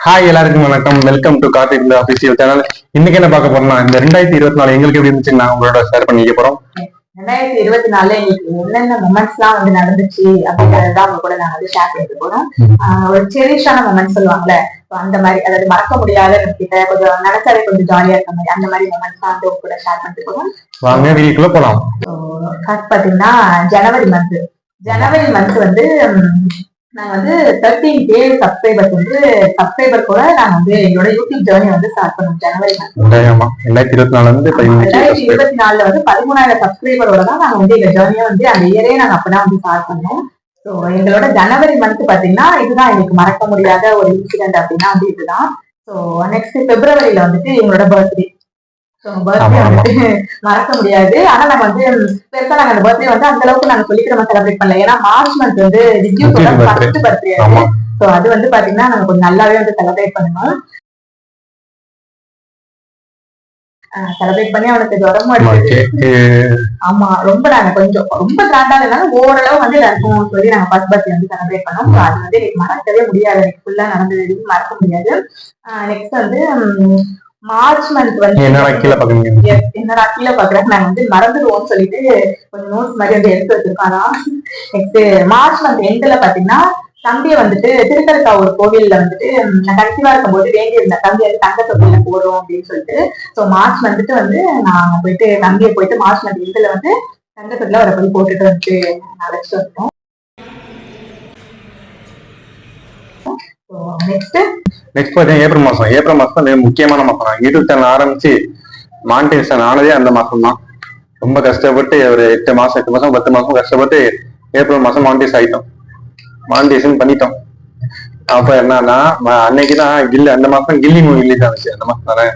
Hi எல்லாருக்கும் வணக்கம். Welcome to Karthik இந்த அபிஷியல் சேனல் இன்னைக்கு என்ன பார்க்க போறோம்னா இந்த ரெண்டாயிரத்தி இருபத்தி நாலு எங்களுக்கு எப்படி இருந்துச்சு நான் உங்களோட ஷேர் பண்ணிக்க போறோம். ரெண்டாயிரத்தி இருபத்தி நாலுல எங்களுக்கு என்னென்ன மொமெண்ட்ஸ் எல்லாம் வந்து நடந்துச்சு அப்படிங்கறத அவங்க கூட நாங்க வந்து ஷேர் பண்ணிட்டு போறோம். ஒரு செரிஷான மொமெண்ட்ஸ் சொல்லுவாங்கல்ல அந்த மாதிரி அதாவது மறக்க முடியாத கிட்ட கொஞ்சம் நினைச்சாலே கொஞ்சம் ஜாலியா இருக்க மாதிரி அந்த மாதிரி மொமெண்ட்ஸ் தான் வந்து கூட ஷேர் பண்ணிட்டு போறோம். வாங்க வீட்டுக்குள்ள போலாம். ஃபர்ஸ்ட் பாத்தீங்கன்னா ஜனவரி மந்த் ஜனவரி மந்த் வந்து நாங்க வந்து தேர்ட்டீன் கே சப்ஸ்கிரைபர்ஸ் வந்து சப்ஸ்கிரைபர் கூட நாங்க வந்து எங்களோட யூடியூப் ஜேர்னி வந்து ஸ்டார்ட் பண்ணோம் ஜனவரி ரெண்டாயிரத்தி இருபத்தி நாலுல இருந்து ரெண்டாயிரத்தி இருபத்தி நாலுல வந்து பதிமூணாயிரம் சப்ஸ்கிரைபரோட தான் நாங்க வந்து எங்க ஜேர்னியை வந்து அந்த இயரே நாங்க அப்பதான் வந்து ஸ்டார்ட் பண்ணோம் ஸோ எங்களோட ஜனவரி மந்த் பாத்தீங்கன்னா இதுதான் எனக்கு மறக்க முடியாத ஒரு இன்சிடென்ட் அப்படின்னா வந்து இதுதான். ஸோ நெக்ஸ்ட் பிப்ரவரியில வந்துட்டு எங்களோட பர்த்டே மறக்க முடியாது. ஆனா நம்ம வந்து பெருசா நாங்க அந்த பர்த்டே வந்து அந்த அளவுக்கு நாங்க சொல்லிக்கிற நம்ம செலிப்ரேட் பண்ணல. ஏன்னா மார்ச் மந்த் வந்து. ஃபர்ஸ்ட் பர்த்டே ஆமா. ஸோ அது வந்து பாத்தீங்கன்னா நாங்க கொஞ்சம் நல்லாவே வந்து செலிப்ரேட் பண்ணணும் செலிப்ரேட் பண்ணி அவனுக்கு ஜுரமும் அடிச்சது ஆமா ரொம்ப நாங்க கொஞ்சம் ரொம்ப கிராண்டா இருந்தாலும் ஓரளவு வந்து எல்லாருக்கும் சொல்லி நாங்க ஃபர்ஸ்ட் பர்த்டே வந்து செலிப்ரேட் பண்ணோம். அது வந்து எனக்கு மறக்கவே முடியாது. எனக்கு ஃபுல்லா நடந்தது எதுவும் மறக்க முடியாது. நெக்ஸ்ட் வந்து மார்ச் மந்த் வந்து என்னடா கீழே பாக்குறீங்க என்னடா கீழே பாக்குறேன் நாங்க வந்து மறந்துடுவோம்னு சொல்லிட்டு கொஞ்சம் நோட்ஸ் மாதிரி வந்து எடுத்து வச்சிருக்கோம் அதான் நெக்ஸ்ட் மார்ச் மந்த் எண்ட்ல பாத்தீங்கன்னா தம்பியை வந்துட்டு திருக்கருக்காவூர் கோவில்ல வந்துட்டு நான் கன்சீவா இருக்கும்போது வேண்டி இருந்தேன் தம்பி வந்து தங்க தொட்டில போறோம் அப்படின்னு சொல்லிட்டு. சோ மார்ச் வந்துட்டு வந்து நான் போயிட்டு தம்பியை போயிட்டு மார்ச் மந்த் எண்ட்ல வந்து தங்க தொட்டில அவரை போய் போட்டுட்டு வந்து அழைச்சிட்டு வந்துட்டோம் நெக்ஸ்ட் நெக்ஸ்ட் ஏப்ரல் மாசம். ஏப்ரல் மாசம் மிக முக்கியமான மாசம் தான் யூடியூப் சேனல் ஆரம்பிச்சு மானிட்டேஷன் ஆனதே அந்த மாசம் தான். ரொம்ப கஷ்டப்பட்டு ஒரு எட்டு மாசம் எட்டு மாசம் பத்து மாசம் கஷ்டப்பட்டு ஏப்ரல் மாசம் மானிட்டேஸ் ஆயிட்டோம். மானிட்டேஷன் பண்ணிட்டோம். அப்ப என்னன்னா ம- அன்னைக்கு தான் கில்லி அந்த மாசம் கில்லி மூவி ரிலீஸ் ஆனிச்சு. அந்த மாசம் தானே?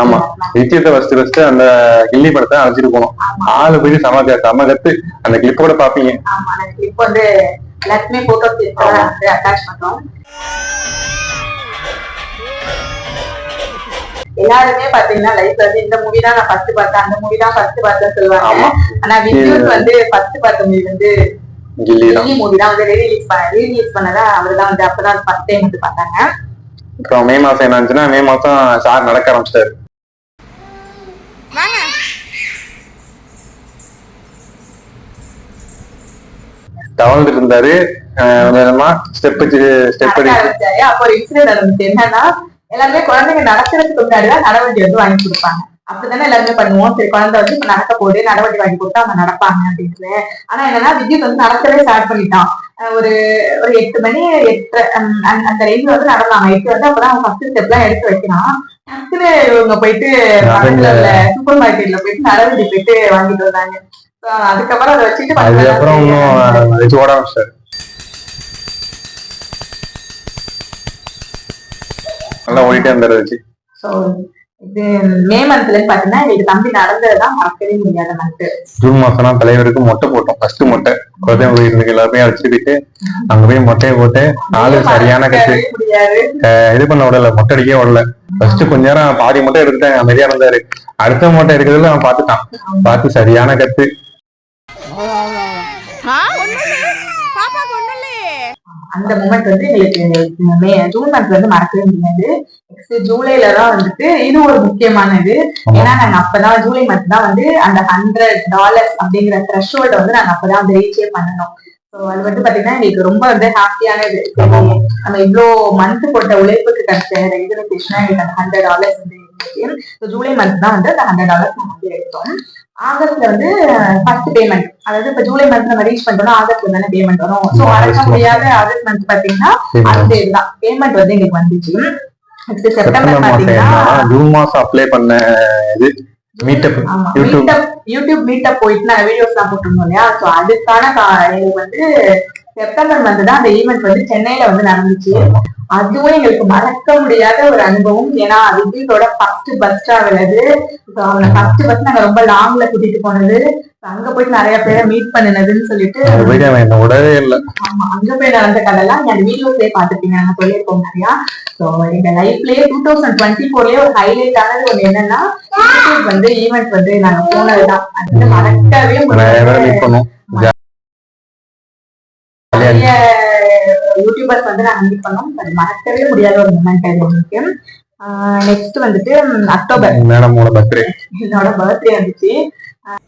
ஆமா. நிச்சயத்தை ஃபர்ஸ்ட் ஃபர்ஸ்ட் அந்த கில்லி படத்தை அழைச்சிட்டு போனோம். ஆளு போயிட்டு செம செம கத்து அந்த கிளிப்போட பாப்பீங்க. எல்லாத்துக்குமே போட்டோஸ் வந்து அட்டாச் பண்றோம் எல்லாருமே பாத்தீங்கன்னா லைஃப்ல வந்து இந்த மூவி தான் நான் ஃபர்ஸ்ட் பார்த்தேன். அந்த மூவி தான் ஃபர்ஸ்ட் பார்த்தேன்னு சொல்லுவாங்க. ஆனா விஜயூஸ் வந்து ஃபர்ஸ்ட் பார்த்த மூவி வந்து கில்லி மூவி தான் வந்து ரீலீஸ் பண்ண ரீலீஸ் பண்ணதா அவர் தான் வந்து அப்பதான் ஃபர்ஸ்ட் டைம் வந்து பார்த்தாங்க. அப்புறம் மே மாசம் என்ன ஆச்சுன்னா மே மாசம் சார் நடக்க ஆரம்பிச்சிட்டாரு. தவழ்ந்துட்டு இருந்தாரு ஸ்டெப் ஸ்டெப் நடக்க அடி ஆரம்பிச்சாரு அப்போ ஒரு இன்சிடென்ட் நடந்துச்சு. என்னன்னா எல்லாருமே குழந்தைங்க நடக்கிறதுக்கு முன்னாடி தான் நடவண்டி வந்து வாங்கி கொடுப்பாங்க. அப்படிதானே எல்லாருமே பண்ணுவோம். சரி குழந்தை வந்து இப்ப நடக்க போகுது. நடவண்டி வாங்கி கொடுத்தா அவங்க நடப்பாங்க அப்படின்னு. ஆனா என்னன்னா விஜய் வந்து நடக்கவே ஸ்டார்ட் பண்ணிட்டான். ஒரு ஒரு எட்டு மணி எட்டு அந்த- ரேஞ்சில் வந்து நடந்தாங்க. எட்டு வந்து அப்பதான் அவன் ஃபர்ஸ்ட் ஸ்டெப் எல்லாம் எடுத்து வைக்கிறான். டக்குன்னு இவங்க போயிட்டு சூப்பர் மார்க்கெட்ல போயிட்டு நடவண்டி போயிட்டு வாங்கிட்டு வந்தாங்க. அதுக்கப்புறம் அதை வச்சுட்டு அதுக்கப்புறம் இன்னும் வச்சு ஓட ஆரம்பிச்சிட்டாரு நல்லா ஓடிட்டே இருந்தாரு வச்சு சோ இது மே மந்த்ல பாத்தீங்கன்னா எங்களுக்கு தம்பி நடந்ததுதான் மறக்கவே முடியாத மந்த் ஜூன் மாசம்லாம் தலைவருக்கு மொட்டை போட்டோம். ஃபர்ஸ்ட் மொட்டை. குழந்தை கோயிலுக்கு எல்லாருமே அழைச்சிட்டு போயிட்டு அங்க போய் மொட்டையை போட்டு நாலு சரியான அஹ் இது பண்ண விடல மொட்டை அடிக்கவே விடல. ஃபர்ஸ்ட் கொஞ்ச நேரம் பாதி மொட்டை எடுத்துட்டாங்க அமைதியா இருந்தாரு. அடுத்த மொட்டை எடுக்கிறதுல அவன் பார்த்துட்டான். பார்த்து சரியான கத்து பாப்பாக்கு ஒண்ணும் இல்லையே அந்த மூமெண்ட் வந்து எங்களுக்கு மே ஜூன் மந்த் வந்து மறக்கவே முடியாது. நெக்ஸ்ட் ஜூலைல தான் வந்துட்டு இது ஒரு முக்கியமானது. ஆமா. ஏன்னா நாங்க அப்பதான் ஜூலை மந்த் தான் வந்து அந்த ஹண்ட்ரட் டாலர்ஸ் அப்படிங்கிற த்ரெஷோல்ட வந்து நாங்க அப்பதான் வந்து ரீச்சே பண்ணணும். ஸோ அது வந்து பாத்தீங்கன்னா எங்களுக்கு ரொம்ப வந்து ஹாப்பியானது இது நம்ம இவ்வளோ மந்த் போட்ட உழைப்புக்கு கிடைச்ச ரெகுலர் எங்களுக்கு அந்த ஹண்ட்ரட் டாலர்ஸ் வந்து ஜூலை மந்த் தான் வந்து அந்த ஹண்ட்ரட் டாலர்ஸ் நம்ம எடுத்தோம். ஆகஸ்ட்ல வந்து ஃபர்ஸ்ட் பேமெண்ட் அதாவது இப்ப ஜூலை மந்த் நம்ம ரீச் பண்றோம்னா ஆகஸ்ட்ல தானே பேமெண்ட் வரும். ஆகஸ்ட் மாசம். முடியாத ஆகஸ்ட் மந்த் பாத்தீங்கன்னா அந்த இதுதான் பேமெண்ட் வந்து எங்களுக்கு வந்துச்சு. நெக்ஸ்ட் செப்டம்பர் பாத்தீங்கன்னா ஜூன் மாசம் அப்ளை பண்ண இது. மீட்டப் யூடியூப் யூடியூப் மீட்டப் போயிட்டு நாங்க வீடியோஸ் எல்லாம் போட்டிருந்தோம் இல்லையா? ஸோ அதுக்கான கா- எங்களுக்கு வந்து செப்டம்பர் மந்த் தான் அந்த ஈவெண்ட் வந்து சென்னையில வந்து நடந்துச்சு. அதுவும் எங்களுக்கு மறக்க முடியாத ஒரு அனுபவம். ஏன்னா விஜயோட ஃபர்ஸ்ட் பஸ் டிராவல் அது. So, அவனை ஃபர்ஸ்ட் பஸ் நாங்க ரொம்ப லாங்ல கூட்டிட்டு போனது. அங்க போயிட்டு நிறைய பேரை மீட் பண்ணினதுன்னு சொல்லிட்டு ஆமா அங்க போய் நடந்த கதையெல்லாம் என் வீடியோஸ்லயே பாத்துருப்பீங்க நாங்க சொல்லியிருக்கோம் நிறையா. ஸோ எங்க லைஃப்லயே டூ தௌசண்ட் டுவெண்ட்டி ஃபோர்லயே ஒரு ஹைலைட் ஆனது ஒண்ணு என்னன்னா வந்து ஈவெண்ட் வந்து நாங்க போனதுதான். அது மறக்கவே முடியாது யூடியூபர்ஸ் வந்து நாங்க மீட் பண்ணோம் அது மறக்கவே முடியாத ஒரு மூமெண்ட் அது எனக்கு நெக்ஸ்ட் வந்துட்டு அக்டோபர். மேடமோட பர்த்டே என்னோட பர்த்டே வந்துச்சு. ஆஹ்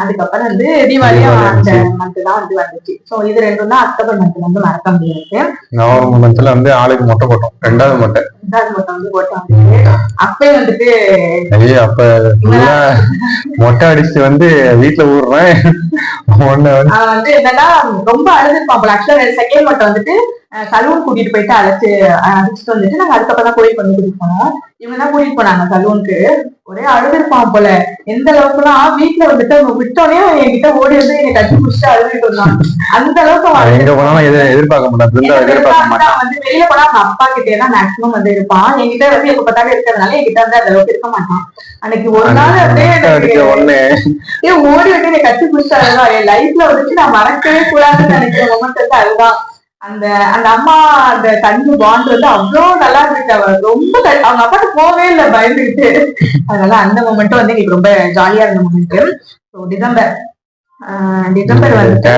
அதுக்கப்புறம் வந்து தீபாவளி அந்த. மந்த் தான் வந்து வந்துச்சு. சோ இது ரெண்டும் தான் அக்டோபர் மந்த் வந்து மறக்க முடியாது. நவம்பர் மந்த்ல வந்து ஆளுக்கு மொட்டை போட்டோம். ரெண்டாவது மொட்டை. ரெண்டாவது மொத்தம் வந்து போட்டு வந்துச்சு அப்பயே வந்துட்டு ஐயோ அப்ப மொட்டை அடிச்சு வந்து வீட்டுல ஊடுறேன் ஒண்ணு வந்து என்னன்னா ரொம்ப அழுதுருப்பான் ஆக்சுவலா செகண்ட் மட்டும் வந்துட்டு சலூன் கூட்டிட்டு போயிட்டு அழைச்சு அழைச்சிட்டு வந்துட்டு நாங்க அதுக்கப்புறம் தான் கோயிலுக்கு வந்து கூட்டிட்டு போனோம். இவங்க தான் கூட்டிட்டு போனாங்க சலூனுக்கு. ஒரே அழுதுருப்பான் போல. எந்த அளவுக்குலாம் வீட்டுல வந்துட்டு அவங்க விட்டோடனே என்கிட்ட ஓடி வந்து என்னை கட்டி பிடிச்சிட்டு அழுதுட்டு இருந்தான் அந்த அளவுக்கு எங்க எதை எதிர்பார்க்க மாட்டேன் வந்து வெளியில போனா அவங்க அப்பா கிட்டே தான் மேக்ஸிமம் வந்து இருப்பான். என்கிட்ட வந்து எப்ப பார்த்தாலும் இருக்கிறதுனால என்கிட்ட வந்து அந்த அளவுக்கு இருக்க மாட்டான். அன்னைக்கு ஒரு நாள் அப்படியே ஓடி வந்து என்னை கட்டி பிடிச்சா அதுதான் என் லைஃப்ல வந்துட்டு நான் மறக்கவே கூடாதுன்னு நினைக்கிற மொமெண்ட் வந்து அதுதான். அந்த அந்த அம்மா அந்த தண்ணி பாண்ட் வந்து அவ்வளவு நல்லா இருந்துச்சு. அவ ரொம்ப அவங்க அப்பாட்ட போவே இல்லை பயந்துக்கிட்டு அதனால அந்த மொமெண்ட்டும் வந்து எங்களுக்கு ரொம்ப ஜாலியா இருந்த moment so December ah December வந்துட்டு.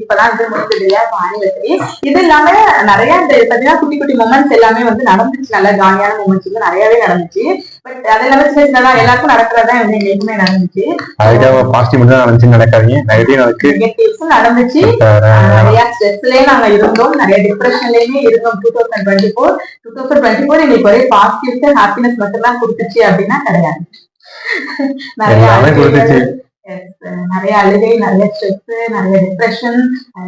இப்பதான் வந்து முடிஞ்சது இல்லையா ஆனிவர்சரி இது இல்லாம நிறைய இந்த பாத்தீங்கன்னா குட்டி குட்டி மொமெண்ட்ஸ் எல்லாமே வந்து நடந்துச்சு. நல்ல ஜாலியான மொமெண்ட்ஸ் வந்து நிறையவே நடந்துச்சு. பட் அது எல்லாமே சின்ன சின்னதா எல்லாருக்கும் நடக்கிறதா எங்களுக்குமே நடந்துச்சு. அதுக்காக பாசிட்டிவ் மட்டும் தான் நினைச்சு நடக்காதீங்க நெகட்டிவ் நடக்கு நெகட்டிவ்ஸும் நடந்துச்சு. ஆஹ் நிறைய ஸ்ட்ரெஸ்லயே நாங்க இருந்தோம். நிறைய டிப்ரெஷன்லயுமே இருந்தோம். Two thousand twenty four two thousand twenty four எங்களுக்கு ஒரே பாசிட்டிவ்ஸ் ஹாப்பினஸ் மட்டும் தான் கொடுத்துச்சு அப்படின்னா கிடையாது. நிறைய yes, நிறைய அழுகை நிறைய ஸ்ட்ரெஸ் நிறைய டிப்ரெஷன்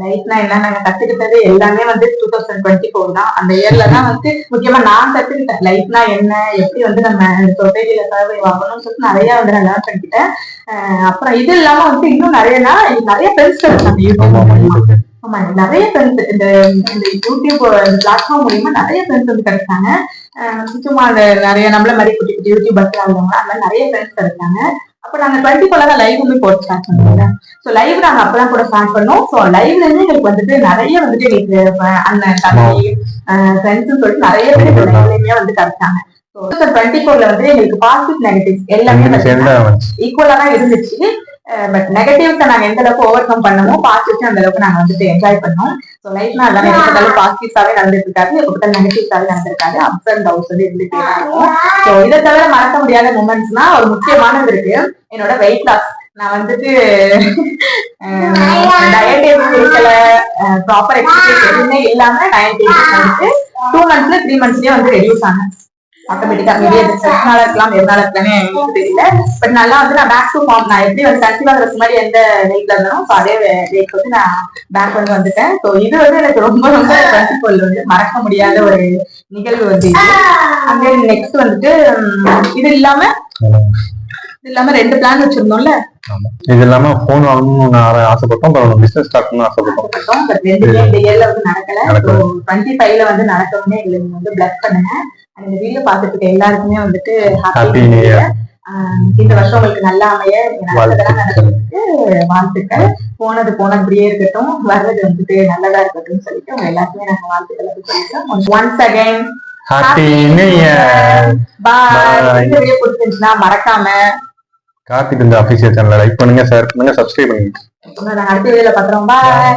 லைஃப்னா என்ன நாங்க கத்துக்கிட்டது எல்லாமே வந்து டூ தௌசண்ட் டுவெண்ட்டி ஃபோர் தான். அந்த இயர்ல தான் வந்து முக்கியமா நான் கத்துக்கிட்டேன். லைஃப்னா என்ன எப்படி வந்து நம்ம சொசைட்டில சர்வை ஆகணும்னு சொல்லிட்டு நிறைய வந்து நான் லேர்ன் பண்ணிக்கிட்டேன். அப்புறம் இது இல்லாம வந்து இன்னும் நிறையனா எனக்கு நிறைய ஃப்ரெண்ட்ஸ் ஆமா யூடியூப் ஆமா நிறைய ஃப்ரெண்ட்ஸ் இந்த இந்த யூடியூப் பிளாட்ஃபார்ம் மூலியமா நிறைய ஃப்ரெண்ட்ஸ் வந்து கிடைச்சாங்க. சும்மா அந்த நிறைய நம்மள மாதிரி குட்டி குட்டி யூடியூபர்ஸ் ஆகுவாங்க அந்த மாதிரி நிறைய ஃப்ரெண்ட்ஸ் கிடைச்சாங்க. அப்ப நாங்க டுவெண்ட்டி ஃபோர்ல தான் லைவுமே போட்டு ஸ்டார்ட் பண்ணோம்ல ஸோ லைவ் நாங்க அப்பதான் கூட ஸ்டார்ட் பண்ணோம். ஸோ லைவ்ல இருந்து எங்களுக்கு வந்துட்டு நிறைய வந்துட்டு எங்களுக்கு அண்ணன் தம்பி ஃப்ரெண்ட்ஸ் சொல்லிட்டு நிறைய பேர் லைவ்லயுமே வந்து கிடைச்சாங்க. ஸோ டுவெண்ட்டி ஃபோர்ல வந்து எங்களுக்கு பாசிட்டிவ் நெகட்டிவ்ஸ் எல்லாமே ஈக்குவலா தான் இருந்துச்சு. பட் நெகட்டிவ்ஸை நாங்க எந்த அளவுக்கு ஓவர் கம் பண்ணமோ பாசிட்டிவ்ஸ் அந்த அளவுக்கு நாங்க வந்துட்டு என்ஜாய் பண்ணோம். ஸோ லைஃப்னா அதான் எப்போதாலும் பாசிட்டிவ்ஸாவே நடந்துட்டு இருக்காது எப்போ நெகட்டிவ்ஸாவே நடந்திருக்காது அப்ஸ் அண்ட் டவுன்ஸ் வந்து இருந்துட்டே தான் இருக்கும் ஸோ இதை தவிர மறக்க முடியாத மூமெண்ட்ஸ்னா ஒரு முக்கியமானது இருக்கு. என்னோட வெயிட் லாஸ் நான் வந்துட்டு டயட் இருக்கல ப்ராப்பர் எக்ஸசைஸ் எதுவுமே இல்லாம கேஜிஸ் வந்துட்டு டூ மந்த்ஸ்ல த்ரீ மந்த்ஸ்லயே வந்து ரெடியூஸ் ஆனேன். ஆட்டோமேட்டிக்கா மேபி அது ஸ்ட்ரெஸ்னால இருக்கலாம் எதனால இருக்கலாம்னு எனக்கு தெரியல. பட் நல்லா வந்து நான் பேக் டு ஃபார்ம் நான் எப்படி வந்து கன்சீவ் முன்னாடி எந்த வெயிட்ல இருந்தோம் ஸோ அதே வெயிட் வந்து நான் பேக் வந்து வந்துட்டேன். ஸோ இது வந்து எனக்கு ரொம்ப ரொம்ப வந்து மறக்க முடியாத ஒரு நிகழ்வு வந்து இது. அண்ட் தென் நெக்ஸ்ட் வந்துட்டு இது இல்லாம இல்லாம ரெண்டு பிளான் வச்சிருந்தோம்ல. இது இல்லாம போன் வாங்கணும்னு ஆசைப்பட்டோம். அப்புறம் பிசினஸ் ஸ்டார்ட் பண்ண ஆசைப்பட்டோம். இந்த இயர்ல வந்து நடக்கல. டுவெண்ட்டி ஃபைவ்ல வந்து நடக்கணும்னு எங்களுக்கு வந்து பிளஸ் பண்ணுங்க. அண்ட் இந்த வீடியோ பார்த்துட்டு எல்லாருக்குமே வந்துட்டு ஹாப்பி நியூ. இயர் இந்த வருஷம் உங்களுக்கு நல்லா அமைய வாழ்த்துக்கள். போனது போனபடியே இருக்கட்டும். வர்றது வந்துட்டு நல்லதா இருக்கட்டும் சொல்லிட்டு உங்க எல்லாருக்குமே நாங்க வாழ்த்துக்கள் சொல்லிட்டோம். Once again happy new year bye. இந்த வீடியோ பிடிச்சிருந்துச்சுன்னா மறக்காம கார்த்திக் இந்த அபிஷியல் சேனலை லைக் பண்ணுங்க ஷேர் பண்ணுங்க சப்ஸ்கிரைப் பண்ணுங்க. அடுத்த வீடியோல பாக்குறோம் பாய்